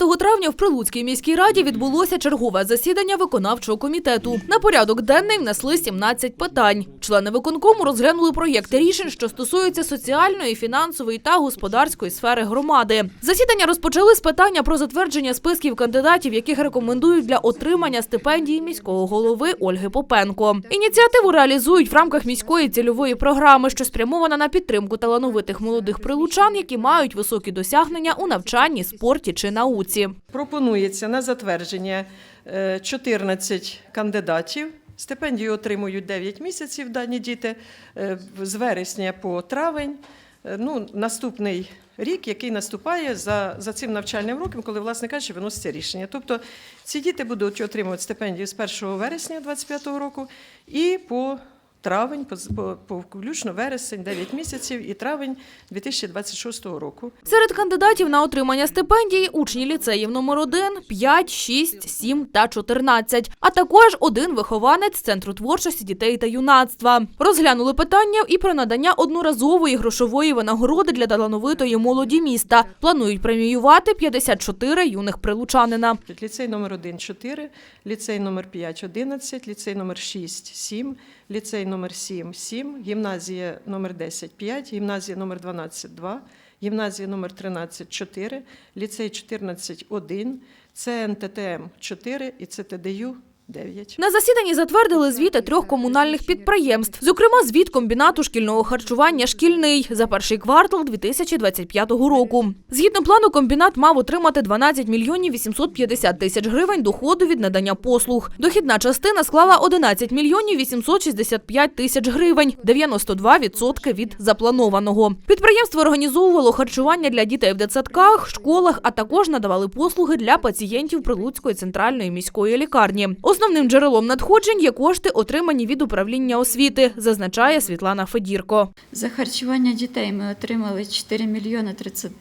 15 травня в Прилуцькій міській раді відбулося чергове засідання виконавчого комітету. На порядок денний внесли 17 питань. Члени виконкому розглянули проєкти рішень, що стосуються соціальної, фінансової та господарської сфери громади. Засідання розпочали з питання про затвердження списків кандидатів, яких рекомендують для отримання стипендії міського голови Ольги Попенко. Ініціативу реалізують в рамках міської цільової програми, що спрямована на підтримку талановитих молодих прилучан, які мають високі досягнення у навчанні, спорті чи науці. Пропонується на затвердження е, 14 кандидатів. Стипендію отримують 9 місяців дані діти е, з вересня по травень. Е, Ну, наступний рік, який наступає за, за цим навчальним роком, коли, власне кажучи, виноситься рішення. Тобто ці діти будуть отримувати стипендію з 1 вересня 2025 року і по травень, по, по, по включно вересень, 9 місяців і травень 2026 року. Серед кандидатів на отримання стипендії учні ліцеїв номер 1, 5, 6, 7 та 14, а також один вихованець Центру творчості дітей та юнацтва. Розглянули питання і про надання одноразової грошової винагороди для талановитої молоді міста. Планують преміювати 54 юних прилучанина. Ліцей номер 1 – 4, ліцей номер 5 – 11, ліцей номер 6 – 7, ліцей номер 7 – 7, гімназія номер 10 – 5, гімназія номер 12 – 2, гімназія номер 13 – 4, ліцей 14 – 1, ЦНТТМ – 4 і ЦТДЮ – 9. На засіданні затвердили звіти трьох комунальних підприємств, зокрема звіт комбінату шкільного харчування «Шкільний» за перший квартал 2025 року. Згідно плану, комбінат мав отримати 12 мільйонів 850 тисяч гривень доходу від надання послуг. Дохідна частина склала 11 мільйонів 865 тисяч гривень, 92% від запланованого. Підприємство організовувало харчування для дітей в дитсадках, школах, а також надавали послуги для пацієнтів Прилуцької центральної мільської лікарні. Основним джерелом надходжень є кошти, отримані від управління освіти, зазначає Світлана Федірко. За харчування дітей ми отримали 4 мільйони 30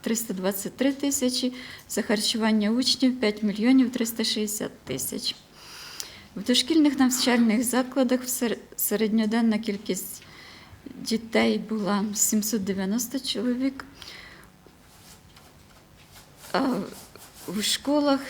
323 тисячі, за харчування учнів 5 мільйонів 360 тисяч. В дошкільних навчальних закладах середньоденна кількість дітей була 790 чоловік, а в школах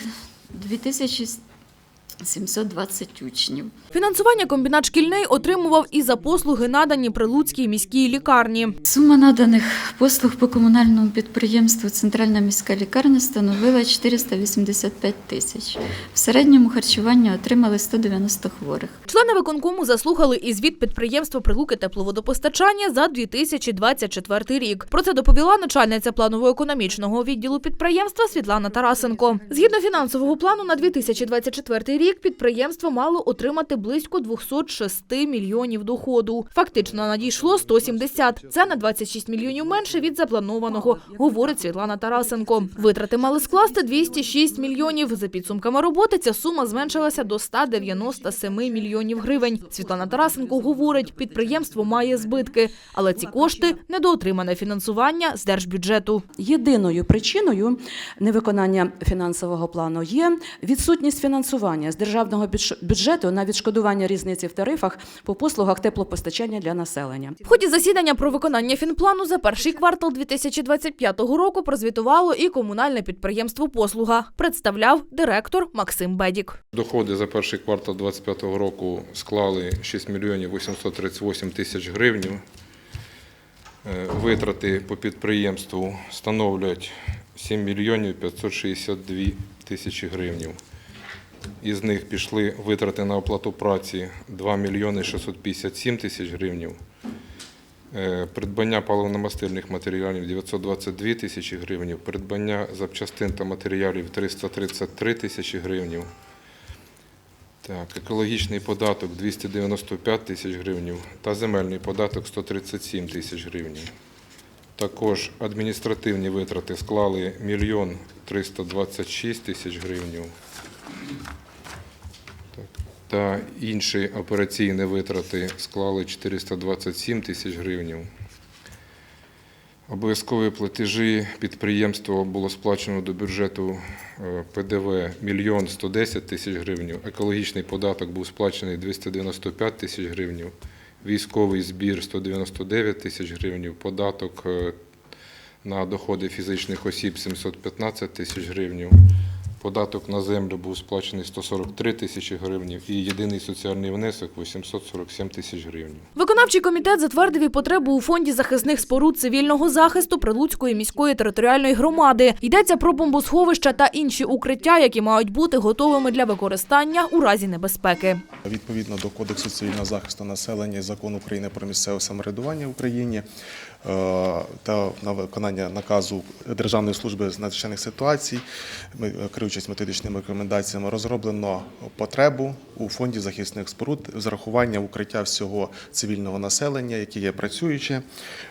2720 учнів. Фінансування комбінат шкільний отримував і за послуги, надані Прилуцькій міській лікарні. Сума наданих послуг по комунальному підприємству Центральна міська лікарня становила 485 тисяч. В середньому харчування отримали 190 хворих. Члени виконкому заслухали і звіт підприємства Прилуки тепловодопостачання за 2024 рік. Про це доповіла начальниця планово-економічного відділу підприємства Світлана Тарасенко. Згідно фінансового плану на 2024 рік підприємство мало отримати близько 206 мільйонів доходу. Фактично надійшло 170. Це на 26 мільйонів менше від запланованого, говорить Світлана Тарасенко. Витрати мали скласти 206 мільйонів. За підсумками роботи ця сума зменшилася до 197 мільйонів гривень. Світлана Тарасенко говорить, підприємство має збитки, але ці кошти недоотримане фінансування з держбюджету. Єдиною причиною невиконання фінансового плану є відсутність фінансування з державного бюджету на відшкодування різниці в тарифах по послугах теплопостачання для населення. В ході засідання про виконання фінплану за перший квартал 2025 року прозвітувало і комунальне підприємство «Послуга». Представляв директор Максим Бедік. Доходи за перший квартал 2025 року склали 6 мільйонів 838 тисяч гривень. Е, Витрати по підприємству становлять 7 мільйонів 562 тисячі гривень. Із них пішли витрати на оплату праці 2 мільйони 657 тисяч гривень. Придбання паливно-мастильних матеріалів 922 тисячі гривень, придбання запчастин та матеріалів 333 тисячі гривень. Так, екологічний податок 295 тисяч гривень та земельний податок 137 тисяч гривень. Також адміністративні витрати склали 1 мільйон 326 тисяч гривень. Та інші операційні витрати склали 427 тисяч гривень. Обов'язкові платежі підприємство було сплачено до бюджету е, ПДВ 1 мільйон 110 тисяч гривень, екологічний податок був сплачений 295 тисяч гривень, військовий збір 199 тисяч гривень, податок е, на доходи фізичних осіб 715 тисяч гривень. Податок на землю був сплачений 143 тисячі гривень і єдиний соціальний внесок 847 тисяч гривень. Виконавчий комітет затвердив і потребу у фонді захисних споруд цивільного захисту Прилуцької міської територіальної громади. Йдеться про бомбосховища та інші укриття, які мають бути готовими для використання у разі небезпеки. Відповідно до Кодексу цивільного захисту населення і Закону України про місцеве самоврядування в Україні та на виконання наказу Державної служби з надзвичайних ситуацій, ми, е, керуючись методичними рекомендаціями, розроблено потребу у фонді захисних споруд з урахуванням укриття всього цивільного населення, яке є працююче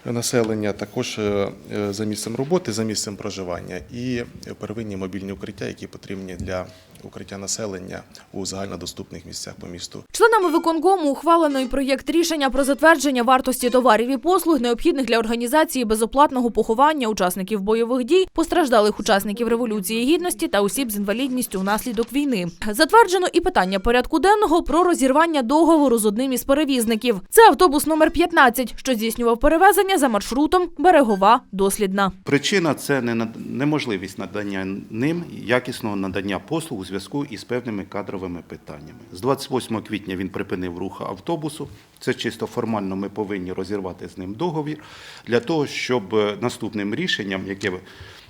населення, також е, е, за місцем роботи, за місцем проживання і первинні мобільні укриття, які потрібні для укриття населення у загальнодоступних місцях по місту. Членами виконкому ухвалено і проєкт рішення про затвердження вартості товарів і послуг, необхідних для організації безоплатного поховання учасників бойових дій, постраждалих учасників революції гідності та осіб з інвалідністю внаслідок війни. Затверджено і питання порядку денного про розірвання договору з одним із перевізників. Це автобус номер 15, що здійснював перевезення за маршрутом берегова дослідна. Причина це неможливість надання ним якісного надання послуг у зв'язку із певними кадровими питаннями. З 28 квітня він припинив рух автобусу. Це чисто формально ми повинні розірвати з ним договір для того, щоб е, наступним рішенням, яке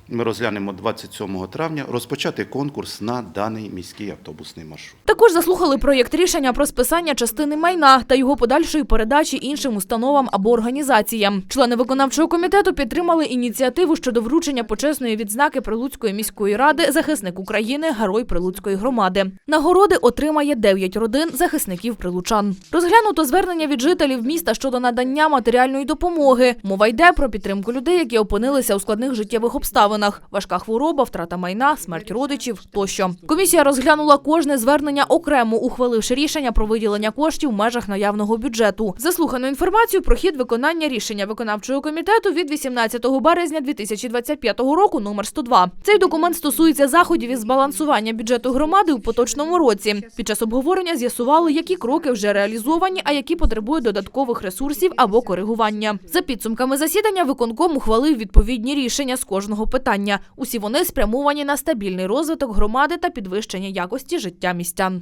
ми розглянемо 27 травня, розпочати конкурс на даний міський автобусний маршрут. Також заслухали проєкт рішення про списання частини майна та його подальшої передачі іншим установам або організаціям. Члени виконавчого комітету підтримали ініціативу щодо вручення почесної відзнаки Прилуцької міської ради захисник України, герой Прилуцької громади. Нагороди отримає 9 родин захисників прилучан. Розглянуто звернення від жителів міста щодо надання матеріальної допомоги. Мова йде про підтримку людей, які опинилися у складних життєвих обставинах: важка хвороба, втрата майна, смерть родичів тощо. Комісія розглянула кожне звернення окремо, ухваливши рішення про виділення коштів в межах наявного бюджету. Заслухано інформацію про хід виконання рішення виконавчого комітету від 18 березня 2025 року номер 102. Цей документ стосується заходів із збалансування бюджету громади у поточному році. Під час обговорення з'ясували, які кроки вже реалізовані, а які потребують додаткових ресурсів або коригування. За підсумками засідання виконком ухвалив відповідні рішення з кожного питання. Усі вони спрямовані на стабільний розвиток громади та підвищення якості життя містян.